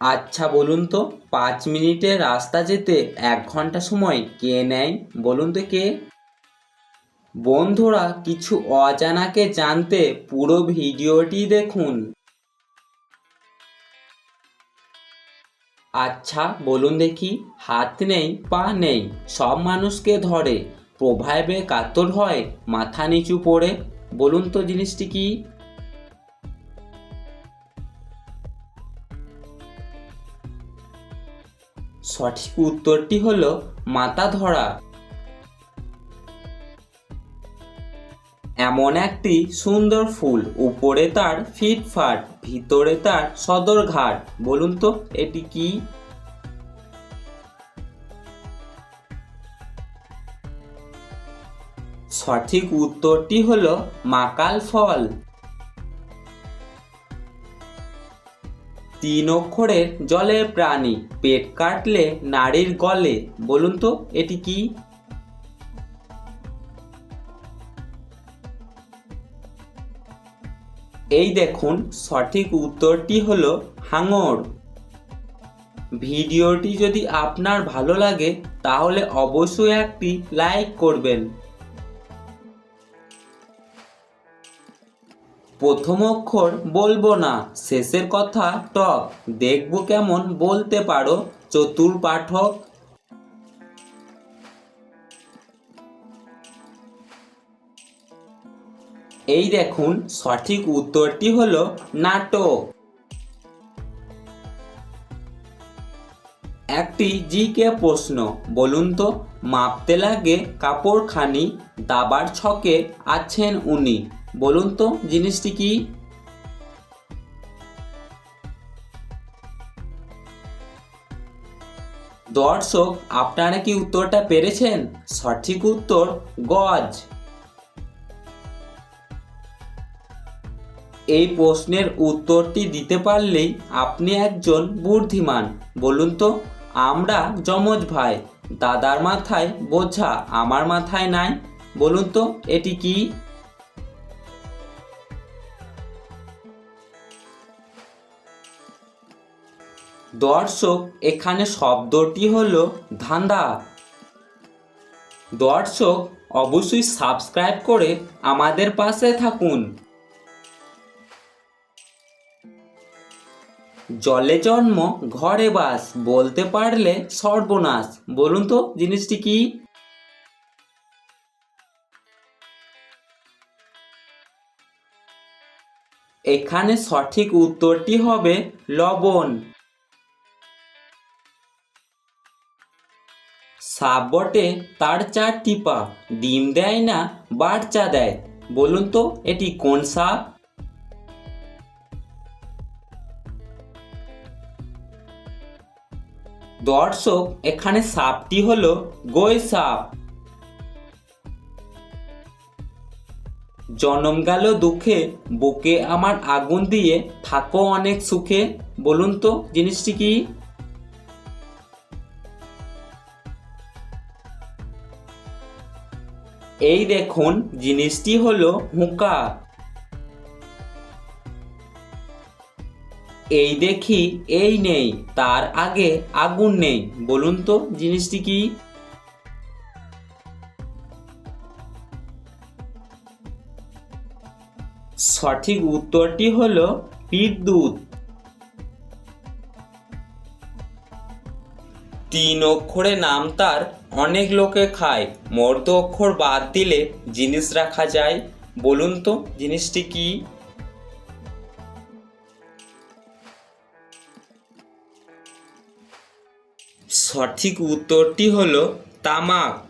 আচ্ছা বলুন তো, পাঁচ মিনিটের রাস্তা যেতে এক ঘণ্টা সময় কে নেয়? বলুন তো কে? বন্ধুরা, কিছু অজানাকে জানতে পুরো ভিডিওটি দেখুন। আচ্ছা বলুন দেখি, হাত নেই, পা নেই, সব মানুষকে ধরে, প্রভাবে কাতর হয়, মাথা নিচু পড়ে, বলুন তো জিনিসটি কি? সঠিক উত্তরটি হলো মাথা ধরা এমন একটি সুন্দর ফুল, উপরে তার ফিটফাট, ভিতরে তার সদরঘাট। বলুন তো, এটি কি? সঠিক উত্তরটি হলো মাকাল ফল। তিন অক্ষরের জলের প্রাণী, পেট কাটলে নারীর গলে। বলুন তো, এটি কি? এই দেখুন, সঠিক উত্তরটি হলো হাঙর। ভিডিওটি যদি আপনার ভালো লাগে, তাহলে অবশ্যই একটি লাইক করবেন। প্রথম অক্ষর বলব না, শেষের কথা টক। দেখব কেমন বলতে পারো, চতুর পাঠক। এই দেখুন, সঠিক উত্তরটি হলো নাটক। একটি জিকে প্রশ্ন, বলুন তো, মাপতে লাগে কাপড়খানি, দাবার ছকে আছেন উনি। বলুন তো, জিনিসটি কি? দর্শক, আপনারা কি উত্তরটা পেরেছেন? সঠিক উত্তর, গজ। এই প্রশ্নের উত্তরটি দিতে পারলেই আপনি একজন বুদ্ধিমান। বলুন তো, আমরা যমজ ভাই, দাদার মাথায় বোঝা আমার মাথায় নাই। বলুন তো, এটি কি? দর্শক, এখানে শব্দটি হলো ধান্দা। দর্শক, অবশ্যই সাবস্ক্রাইব করে আমাদের পাশে থাকুন। জলে জন্ম, ঘরে বাস, বলতে পারলে সর্বনাশ। বলুন তো, জিনিসটি কি? এখানে সঠিক উত্তরটি হবে লবণ। সাপ বটে, তার চারটি পা ডিম দেয় না বাচ্চা দেয়। বলুন তো, এটি কোন সাপ? দর্শক, এখানে সাপটি হলো গই সাপ। জনম গেল দুঃখে, বুকে আমার আগুন দিয়ে, থাকো অনেক সুখে। বলুন তো, জিনিসটি কি? এই দেখুন জিনিসটি হলো হুঁকা। এই দেখি, এই নেই, তার আগে আগুন নেই। বলুন তো জিনিসটি কি? সঠিক উত্তরটি হলো বিদ্যুৎ। তিন অক্ষরে নাম তার অনেক লোকে খায়। মর্দ অক্ষর বাদ দিলে জিনিস রাখা যায়। বলুন তো, জিনিসটি কি? সঠিক উত্তরটি হলো তামাক।